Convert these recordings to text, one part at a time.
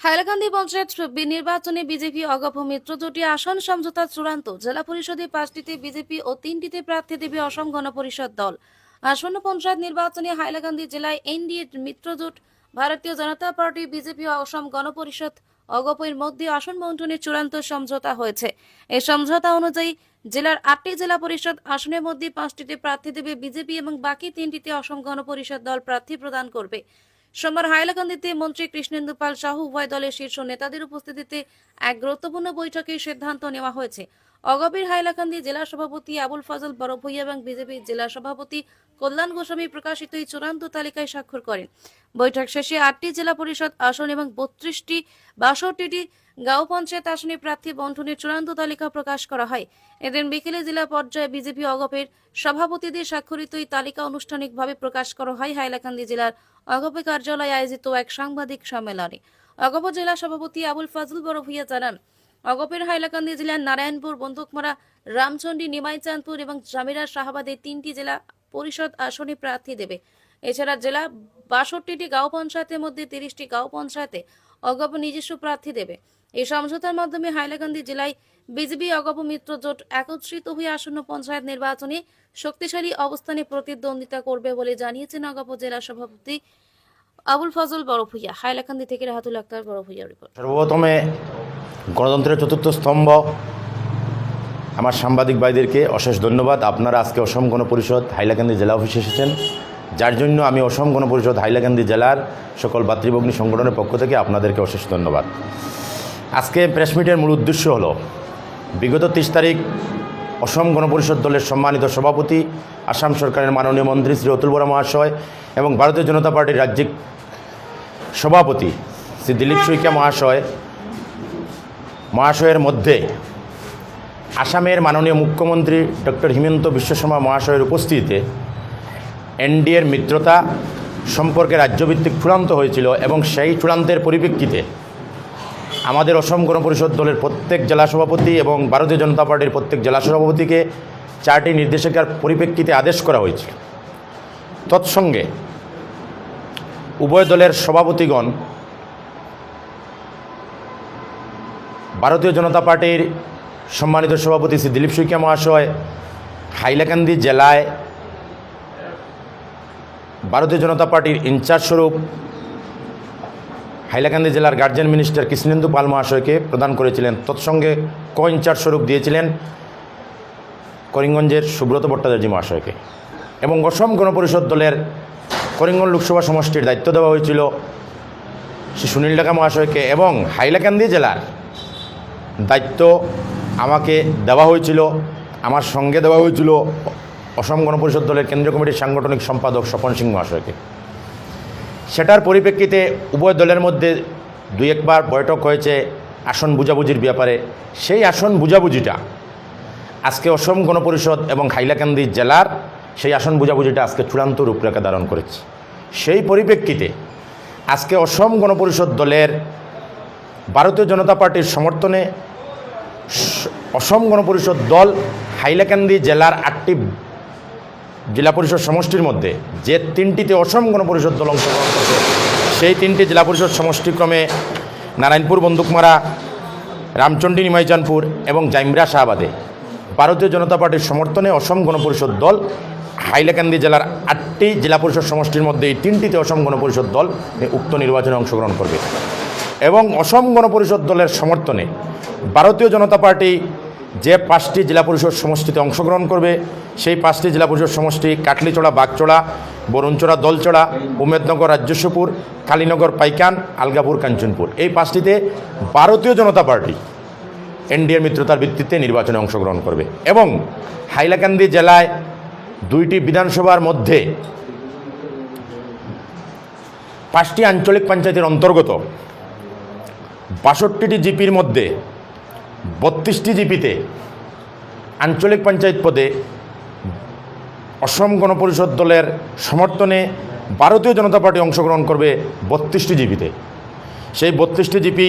হাইলাকান্দি পঞ্চায়েত নির্বাচনে বিজেপি অগপ মিত্র জোটে আসন, সমঝোতা চূড়ান্ত। জেলা পরিষদে পাঁচটিতে বিজেপি ও তিনটিতে প্রার্থী দেবে অসম গণপরিষদ দল। আসন্ন পঞ্চায়েত নির্বাচনে হাইলাকান্দি জেলায় এনডিএ মিত্রজোট ভারতীয় জনতা পার্টি, বিজেপি ও অসম গণপরিষদ অগপের মধ্যে আসন বন্টনের চূড়ান্ত সমঝোতা হয়েছে। এই সমঝোতা অনুযায়ী জেলার আটটি জেলা পরিষদ আসনের মধ্যে পাঁচটিতে প্রার্থী দেবে বিজেপি এবং বাকি তিনটিতে অসম গণপরিষদ দল প্রার্থী প্রদান করবে। সোমবার হাইলাকান্দিতে মন্ত্রী কৃষ্ণেন্দু পাল সাহু উভয় দলের শীর্ষ নেতাদের উপস্থিতিতে এক গুরুত্বপূর্ণ বৈঠকে সিদ্ধান্ত নেওয়া হয়েছে। অগভীর হাইলাকান্দি জেলা সভাপতি আবুল ফজল বড়ভূইয়া এবং বিজেপির জেলা সভাপতি কল্যাণ গোস্বামী প্রকাশিত এই চূড়ান্ত তালিকায় স্বাক্ষর করেন। বৈঠক শেষে আটটি জেলা পরিষদ আসন এবং বত্রিশটি বাষট্টিটি গাঁও পঞ্চায়েত আসনে প্রার্থী বন্টনের চূড়ান্ত তালিকা প্রকাশ করা হয়। এদিন বিকেলে জেলা পর্যায়ে বিজেপি অগপের সভাপতিদের স্বাক্ষরিত এই তালিকা আনুষ্ঠানিকভাবে প্রকাশ করা হয় হাইলাকান্দি জেলার অগপে কার্যালয়ে আয়োজিত এক সাংবাদিক সম্মেলনে। অগপ জেলা সভাপতি আবুল ফাজল বড়ভূইয়া জানান অগপের হাইলাকান্দি জেলার নারায়ণপুর, বন্দুকমারা, রামচন্ডী, নিমাইচাঁদপুর এবং জামিরা শাহাবাদে তিনটি জেলা পরিষদ আসনে প্রার্থী দেবে। এছাড়া জেলা বাষট্টিটি গাঁও পঞ্চায়েতের মধ্যে তিরিশটি গাঁও পঞ্চায়েতে অগপ নিজস্ব প্রার্থী দেবে। এই সমঝোতার মাধ্যমে হাইলাকান্দি জেলায় বিজেপি অগপ মিত্র জোট একত্রিত হয়ে আসন্ন পঞ্চায়েত নির্বাচনে শক্তিশালী অবস্থানে প্রতিদ্বন্দ্বিতা করবে বলে জানিয়েছেন অগপ জেলা সভাপতি আবুল ফজল বড়ভূইয়া হাইলাকান্দি থেকে রাহাতুল আক্তার বড়ভূইয়া রিপোর্ট। সর্বপ্রথমে গণতন্ত্রের চতুর্থ স্তম্ভ। আমার সাংবাদিক ভাইদেরকে অশেষ ধন্যবাদ। আপনারা আজকে অসম গণপরিষদ হাইলাকান্দি জেলা অফিসে এসেছেন। যার জন্য আমি অসম গণপরিষদ হাইলাকান্দি জেলার সকল ভাতৃভগ্নী সংগঠনের পক্ষ থেকে আপনাদেরকে অশেষ ধন্যবাদ। আজকে প্রেস মিটের মূল উদ্দেশ্য হলো, বিগত তিরিশ তারিখ অসম গণপরিষদ দলের সম্মানিত সভাপতি, আসাম সরকারের মাননীয় মন্ত্রী শ্রী অতুল বরা মহাশয় এবং ভারতীয় জনতা পার্টির রাজ্যিক সভাপতি শ্রী দিলীপ শইকিয়া মহাশয় মহাশয়ের মধ্যে আসামের মাননীয় মুখ্যমন্ত্রী ডক্টর হিমন্ত বিশ্ব শর্মা মহাশয়ের উপস্থিতিতে এনডিএর মিত্রতা সম্পর্কে রাজ্যভিত্তিক চূড়ান্ত হয়েছিল এবং সেই চূড়ান্তের পরিপ্রেক্ষিতে আমাদের অসম গণপরিষদ দলের প্রত্যেক জেলা সভাপতি এবং ভারতীয় জনতা পার্টির প্রত্যেক জেলা সভাপতিকে চারটি নির্দেশিকার পরিপ্রেক্ষিতে আদেশ করা হয়েছিল। তৎসঙ্গে উভয় দলের সভাপতিগণ ভারতীয় জনতা পার্টির সম্মানিত সভাপতি শ্রী দিলীপ শইকিয়া মহাশয়, হাইলাকান্দি জেলায় ভারতীয় জনতা পার্টির ইনচার্জ স্বরূপ হাইলাকান্দি জেলার গার্জেন মিনিস্টার কৃষ্ণেন্দু পাল মহাশয়কে প্রদান করেছিলেন। তৎসঙ্গে ক ইনচার্জ স্বরূপ দিয়েছিলেন করিমগঞ্জের সুব্রত ভট্টাচার্য মহাশয়কে এবং অসম গণপরিষদ দলের করিমগঞ্জ লোকসভা সমষ্টির দায়িত্ব দেওয়া হয়েছিল শ্রী সুনীল ডাকা মহাশয়কে এবং হাইলাকান্দি জেলার দায়িত্ব আমাকে দেওয়া হয়েছিল, আমার সঙ্গে দেওয়া হয়েছিল অসম গণপরিষদ দলের কেন্দ্রীয় কমিটির সাংগঠনিক সম্পাদক স্বপন সিং মহাশয়কে। সেটার পরিপ্রেক্ষিতে উভয় দলের মধ্যে দুই একবার বৈঠক হয়েছে আসন বুঝাবুঝির ব্যাপারে। সেই আসন বুঝাবুঝিটা আজকে অসম গণপরিষদ এবং হাইলাকান্দি জেলার সেই আসন বুঝাবুঝিটা আজকে চূড়ান্ত রূপরেখা ধারণ করেছে। সেই পরিপ্রেক্ষিতে আজকে অসম গণপরিষদ দলের ভারতীয় জনতা পার্টির সমর্থনে অসম গণপরিষদ দল হাইলাকান্দি জেলার আটটি জেলা পরিষদ সমষ্টির মধ্যে যে তিনটিতে অসম গণপরিষদ দল অংশগ্রহণ করবে সেই তিনটি জেলা পরিষদ সমষ্টিক্রমে নারায়ণপুর, বন্দুকমারা, রামচণ্ডী নিমাইচানপুর এবং জাইমরা, শাহবাদে। ভারতীয় জনতা পার্টির সমর্থনে অসম গণপরিষদ দল হাইলাকান্দি জেলার আটটি জেলা পরিষদ সমষ্টির মধ্যে এই তিনটিতে অসম গণপরিষদ দল উক্ত নির্বাচনে অংশগ্রহণ করবে। এবং অসম গণপরিষদ দলের সমর্থনে ভারতীয় জনতা পার্টি যে পাঁচটি জেলা পরিষদ সমষ্টিতে অংশগ্রহণ করবে, সেই পাঁচটি জেলা পরিষদ সমষ্টি কাটলিচড়া, বাগচড়া, বরুণচড়া, দলচড়া, উমেদনগর রাজ্যস্বপুর কালীনগর, পাইকান, আলগাপুর, কাঞ্চনপুর। এই পাঁচটিতে ভারতীয় জনতা পার্টি এনডিএর মিত্রতার ভিত্তিতে নির্বাচনে অংশগ্রহণ করবে এবং হাইলাকান্দি জেলায় দুইটি বিধানসভার মধ্যে পাঁচটি আঞ্চলিক পঞ্চায়েতের অন্তর্গত বাষট্টিটি জিপির মধ্যে বত্রিশটি জিপিতে আঞ্চলিক পঞ্চায়েত পদে অসম গণপরিষদ দলের সমর্থনে ভারতীয় জনতা পার্টি অংশগ্রহণ করবে বত্রিশটি জিপিতে। সেই বত্রিশটি জিপি,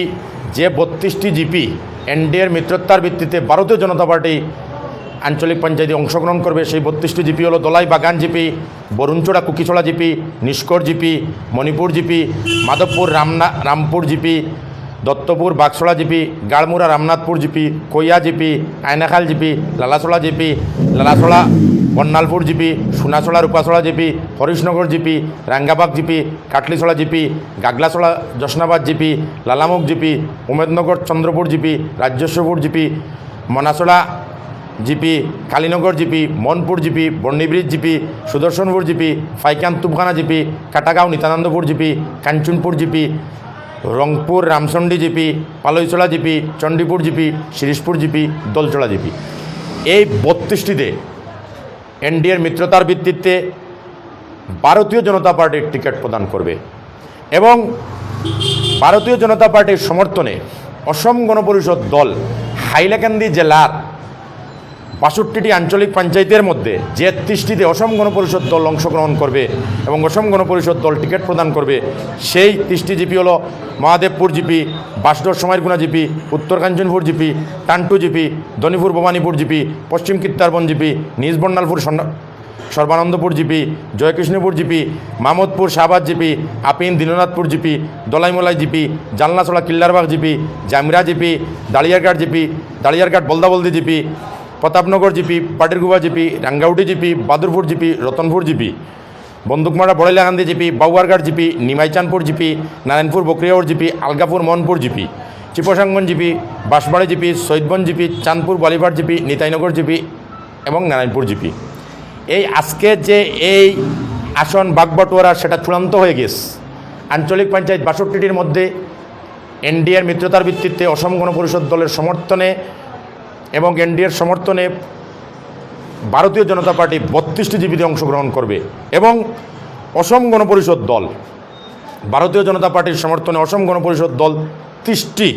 যে বত্রিশটি জিপি এনডিএর মিত্রতার ভিত্তিতে ভারতীয় জনতা পার্টি আঞ্চলিক পঞ্চায়েতে অংশগ্রহণ করবে, সেই বত্রিশটি জিপি হলো Dalai Bagan GP, Baruncherra Kukicherra GP, Nishkar GP, Manipur GP, Madhabpur Ramna Rampur GP Dattapur Bagcherra GP, Garmura, Ramnathpur GP, Koiya GP, Aynakhal GP Lalacherra GP Lalacherra Banyalpur GP Sonacherra Rupacherra GP, Harishnagar GP Rangabag GP Katlicherra GP Gaglacherra Jashnabad GP, Lalamukh GP, Umednagar, Chandrapur GP Rajyeshwarpur GP Manacherra GP, Kalinagar GP Manpur GP Barnibridge GP, Sudarshanpur GP, Faikan Tufkhana GP, Katagaon Nityanandapur GP, Kanchanpur GP Rangpur, Ramchandi GP, Palaichala GP, Chandipur GP Shirishpur GP, Dolchala GP. এই বত্রিশটিতে এনডিএর মিত্রতার ভিত্তিতে ভারতীয় জনতা পার্টির ticket প্রদান করবে এবং ভারতীয় জনতা পার্টির সমর্থনে অসম গণপরিষদ দল হাইলাকান্দি জেলার বাষট্টিটি আঞ্চলিক পঞ্চায়েতের মধ্যে যে ত্রিশটিতে অসম গণপরিষদ দল অংশগ্রহণ করবে এবং অসম গণপরিষদ দল টিকিট প্রদান করবে। সেই ত্রিশটি জিপি হলো Mahadevpur GP, Basdor Samarguna GP, Uttar Kanchanpur GP Tantu GP Dhanipur Bhabanipur GP, Paschim Kittarban GP, নিজ সন্না- Sarbanandapur GP, Joykrishnapur GP Mamadpur Shahbaz GP, Apin Dinanathpur GP, Dalaimalai GP, Jalnacherra Killarbag GP, Jamra GP Daliarghat GP Daliarghat Baldabaldi GP Pratapnagar GP Patirguba GP, Rangauti GP, Badurpur GP, Ratanpur GP, Bandukmara Boralakandi GP, Bauarghat GP Nimaichanpur GP, Narayanpur Bakriaur GP, Algapur Manpur GP, Chipsangan GP, Bansbari GP Saidban GP, Chandpur Balivar GP, Nitainagar GP এবং Narayanpur GP. এই আজকে যে এই আসন বাগবটোয়ারা, সেটা চূড়ান্ত হয়ে গেছে। আঞ্চলিক পঞ্চায়েত বাষট্টিটির মধ্যে এনডিএর মিত্রতার ভিত্তিতে অসম গণপরিষদ দলের সমর্থনে এবং এনডিএর সমর্থনে ভারতীয় জনতা পার্টি বত্রিশটি জীবিতে অংশগ্রহণ করবে এবং অসম গণপরিষদ দল, ভারতীয় জনতা পার্টির সমর্থনে অসম গণপরিষদ দল ত্রিশটি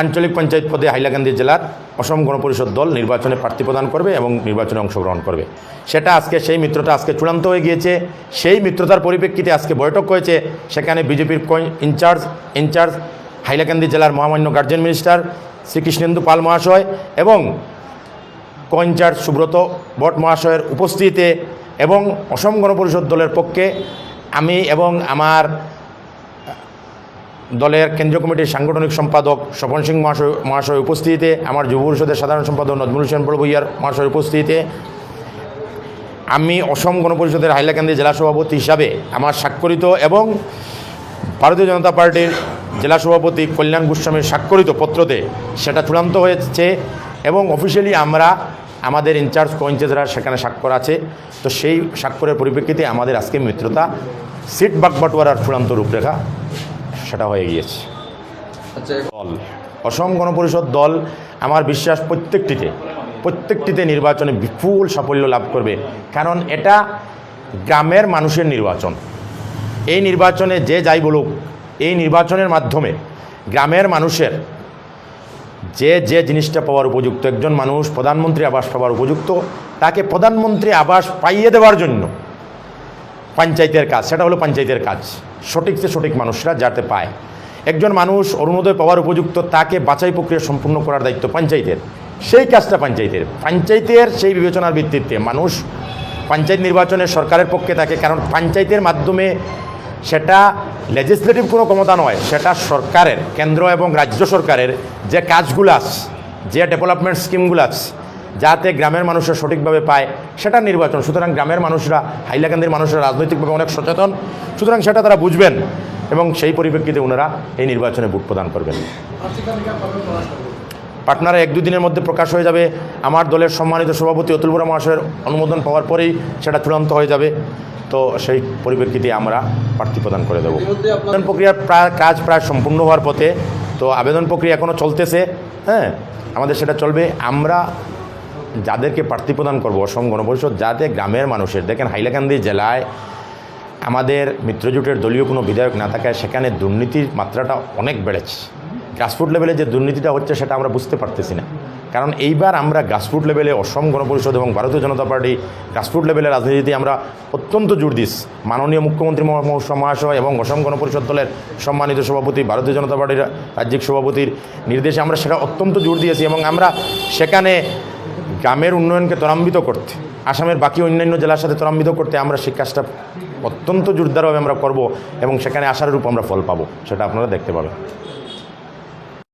আঞ্চলিক পঞ্চায়েত পদে হাইলাকান্দি জেলার অসম গণপরিষদ দল নির্বাচনে প্রার্থী প্রদান করবে এবং নির্বাচনে অংশগ্রহণ করবে। সেটা আজকে, সেই মিত্রতা আজকে চূড়ান্ত হয়ে গিয়েছে। সেই মিত্রতার পরিপ্রেক্ষিতে আজকে বৈঠক হয়েছে। সেখানে বিজেপির ইনচার্জ ইনচার্জ হাইলাকান্দি জেলার মহামান্য গার্জেন মিনিস্টার শ্রীকৃষ্ণেন্দু পাল মহাশয় এবং কোইনচার্জ সুব্রত ভট্ট মহাশয়ের উপস্থিতিতে এবং অসম গণপরিষদ দলের পক্ষে আমি এবং আমার দলের কেন্দ্রীয় কমিটির সাংগঠনিক সম্পাদক স্বপন সিং মহাশয় মহাশয় উপস্থিতিতে, আমার যুব পরিষদের সাধারণ সম্পাদক নজমুল হোসেন বড়ভূইয়ার মহাশয়ের উপস্থিতিতে, আমি অসম গণপরিষদের হাইলাকান্দি জেলা সভাপতি হিসাবে আমার স্বাক্ষরিত এবং ভারতীয় জনতা পার্টির জেলা সভাপতি কল্যাণ গোস্বামীর স্বাক্ষরিত পত্রতে সেটা চূড়ান্ত হয়েছে এবং অফিসিয়ালি আমরা আমাদের ইনচার্জ কোইনচার্জরা সেখানে স্বাক্ষর আছে। তো সেই স্বাক্ষরের পরিপ্রেক্ষিতে আমাদের আজকে মিত্রতা সিট বাগবাটোয়ারার চূড়ান্ত রূপরেখা সেটা হয়ে গিয়েছে। আচ্ছা দল অসম গণপরিষদ দল আমার বিশ্বাস প্রত্যেকটিতে প্রত্যেকটিতে নির্বাচনে বিপুল সাফল্য লাভ করবে। কারণ এটা গ্রামের মানুষের নির্বাচন। এই নির্বাচনে যে যাই বলুক, এই নির্বাচনের মাধ্যমে গ্রামের মানুষের যে যে জিনিসটা পাওয়ার উপযুক্ত, একজন মানুষ প্রধানমন্ত্রী আবাস পাওয়ার উপযুক্ত, তাকে প্রধানমন্ত্রী আবাস পাইয়ে দেওয়ার জন্য পঞ্চায়েতের কাজ, সেটা হলো পঞ্চায়েতের কাজ, সঠিক যে সঠিক মানুষরা যাতে পায়। একজন মানুষ অরুণোদয় পাওয়ার উপযুক্ত, তাকে বাছাই প্রক্রিয়া সম্পূর্ণ করার দায়িত্ব পঞ্চায়েতের। সেই কাজটা পঞ্চায়েতের। পঞ্চায়েতের সেই বিবেচনার ভিত্তিতে মানুষ পঞ্চায়েত নির্বাচনে সরকারের পক্ষে থাকে, কারণ পঞ্চায়েতের মাধ্যমে সেটা লেজিসলেটিভ কোনো ক্ষমতা নয়, সেটা সরকারের, কেন্দ্র এবং রাজ্য সরকারের যে কাজগুলো আছে যে ডেভেলপমেন্ট স্কিমগুলো আছে যাতে গ্রামের মানুষরা সঠিকভাবে পায়, সেটা নির্বাচন। সুতরাং গ্রামের মানুষরা, হাইলাকান্দির মানুষরা রাজনৈতিকভাবে অনেক সচেতন। সুতরাং সেটা তারা বুঝবেন এবং সেই পরিপ্রেক্ষিতে ওনারা এই নির্বাচনে ভোট প্রদান করবেন। পাটনারা এক দুদিনের মধ্যে প্রকাশ হয়ে যাবে। আমার দলের সম্মানিত সভাপতি অতুল বরা মহাশয়ের অনুমোদন পাওয়ার পরেই সেটা চূড়ান্ত হয়ে যাবে। তো সেই পরিপ্রেক্ষিতে আমরা প্রার্থী প্রদান করে দেবো। আবেদন প্রক্রিয়ার প্রায় কাজ প্রায় সম্পূর্ণ হওয়ার পথে তো আবেদন প্রক্রিয়া এখনও চলতেছে হ্যাঁ? আমাদের সেটা চলবে। আমরা যাদেরকে প্রার্থী প্রদান করব অসম গণপরিষদ যাতে গ্রামের মানুষের দেখেন হাইলাকান্দি জেলায় আমাদের মিত্রজোটের দলীয় কোনো বিধায়ক না থাকায় সেখানে দুর্নীতির মাত্রাটা অনেক বেড়েছে। গ্রাসরুট লেভেলে যে দুর্নীতিটা হচ্ছে সেটা আমরা বুঝতে পারতেছি না। কারণ এইবার আমরা গ্রাসরুট লেভেলে অসম গণপরিষদ এবং ভারতীয় জনতা পার্টি গ্রাসরুট লেভেলের রাজনীতিতে আমরা অত্যন্ত জোর দিস। মাননীয় মুখ্যমন্ত্রী মহা- মহাশয় এবং অসম গণপরিষদ দলের সম্মানিত সভাপতি, ভারতীয় জনতা পার্টির রাজ্যিক সভাপতির নির্দেশে আমরা সেটা অত্যন্ত জোর দিয়েছি এবং আমরা সেখানে গ্রামের উন্নয়নকে ত্বরান্বিত করতে, আসামের বাকি অন্যান্য জেলার সাথে ত্বরান্বিত করতে আমরা সেই কাজটা অত্যন্ত জোরদারভাবে আমরা করব এবং সেখানে আশার রূপ আমরা ফল পাবো, সেটা আপনারা দেখতে পাবেন।